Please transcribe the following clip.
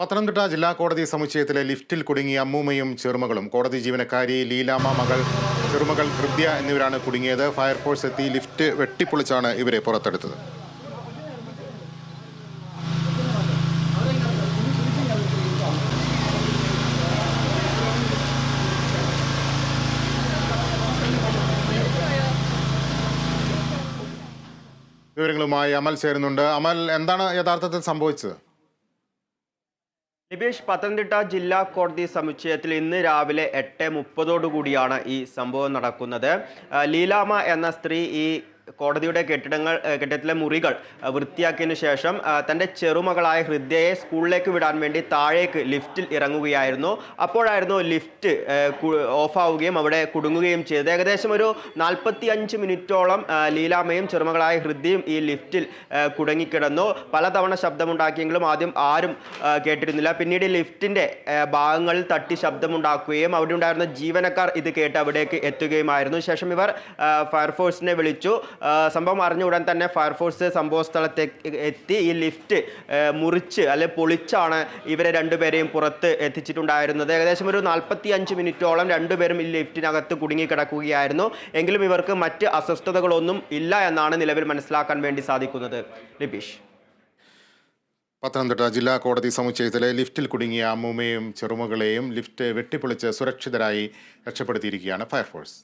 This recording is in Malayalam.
പത്തനംതിട്ട ജില്ലാ കോടതി സമുച്ചയത്തിലെ ലിഫ്റ്റിൽ കുടുങ്ങിയ അമ്മൂമ്മയും ചെറുമകളും. കോടതി ജീവനക്കാരി ലീലാമ മകൾ ചെറുമകൾ ഹൃദ്യ എന്നിവരാണ് കുടുങ്ങിയത്. ഫയർഫോഴ്സ് എത്തി ലിഫ്റ്റ് വെട്ടിപ്പൊളിച്ചാണ് ഇവരെ പുറത്തെടുത്തത്. വിവരങ്ങളുമായി അമൽ ചേരുന്നുണ്ട്. അമൽ എന്താണ് യഥാർത്ഥത്തിൽ സംഭവിച്ചത്? നിബേഷ് പത്തനംതിട്ട ജില്ലാ കോടതി സമുച്ചയത്തിൽ ഇന്ന് രാവിലെ എട്ട് മുപ്പതോടുകൂടിയാണ് ഈ സംഭവം നടക്കുന്നത്. ലീലാമ എന്ന സ്ത്രീ ഈ കോടതിയുടെ കെട്ടിടങ്ങൾ കെട്ടിടത്തിലെ മുറികൾ വൃത്തിയാക്കിയതിന് ശേഷം തന്റെ ചെറുമകളായ ഹൃദയയെ സ്കൂളിലേക്ക് വിടാൻ വേണ്ടി താഴേക്ക് ലിഫ്റ്റിൽ ഇറങ്ങുകയായിരുന്നു. അപ്പോഴായിരുന്നു ലിഫ്റ്റ് ഓഫാവുകയും അവിടെ കുടുങ്ങുകയും ചെയ്തത്. ഏകദേശം ഒരു നാൽപ്പത്തി അഞ്ച് മിനിറ്റോളം ലീലാമ്മയും ചെറുമകളായ ഹൃദയും ഈ ലിഫ്റ്റിൽ കുടുങ്ങിക്കിടന്നു. പലതവണ ശബ്ദമുണ്ടാക്കിയെങ്കിലും ആദ്യം ആരും കേട്ടിരുന്നില്ല. പിന്നീട് ലിഫ്റ്റിന്റെ ഭാഗങ്ങളിൽ തട്ടി ശബ്ദമുണ്ടാക്കുകയും അവിടെ ഉണ്ടായിരുന്ന ജീവനക്കാർ ഇത് കേട്ട് അവിടേക്ക് എത്തുകയുമായിരുന്നു. ശേഷം ഇവർ ഫയർഫോഴ്സിനെ വിളിച്ചു. സംഭവം അറിഞ്ഞ ഉടൻ തന്നെ ഫയർഫോഴ്സ് സംഭവ സ്ഥലത്തേക്ക് എത്തി. ഈ ലിഫ്റ്റ് മുറിച്ച് അല്ലെ പൊളിച്ചാണ് ഇവരെ രണ്ടുപേരെയും പുറത്ത് എത്തിച്ചിട്ടുണ്ടായിരുന്നത്. ഏകദേശം ഒരു നാൽപ്പത്തി അഞ്ച് മിനിറ്റോളം രണ്ടുപേരും ഈ ലിഫ്റ്റിനകത്ത് കുടുങ്ങിക്കിടക്കുകയായിരുന്നു. എങ്കിലും ഇവർക്ക് മറ്റ് അസ്വസ്ഥതകളൊന്നും ഇല്ല എന്നാണ് നിലവിൽ മനസ്സിലാക്കാൻ വേണ്ടി സാധിക്കുന്നത്. ലിബീഷ് പത്തനംതിട്ട ജില്ലാ കോടതി സമുച്ചയത്തിലെ ലിഫ്റ്റിൽ കുടുങ്ങിയ അമ്മൂമ്മയും ചെറുമകളെയും ലിഫ്റ്റ് വെട്ടിപ്പൊളിച്ച് സുരക്ഷിതരായി രക്ഷപ്പെടുത്തിയിരിക്കുകയാണ് ഫയർഫോഴ്സ്.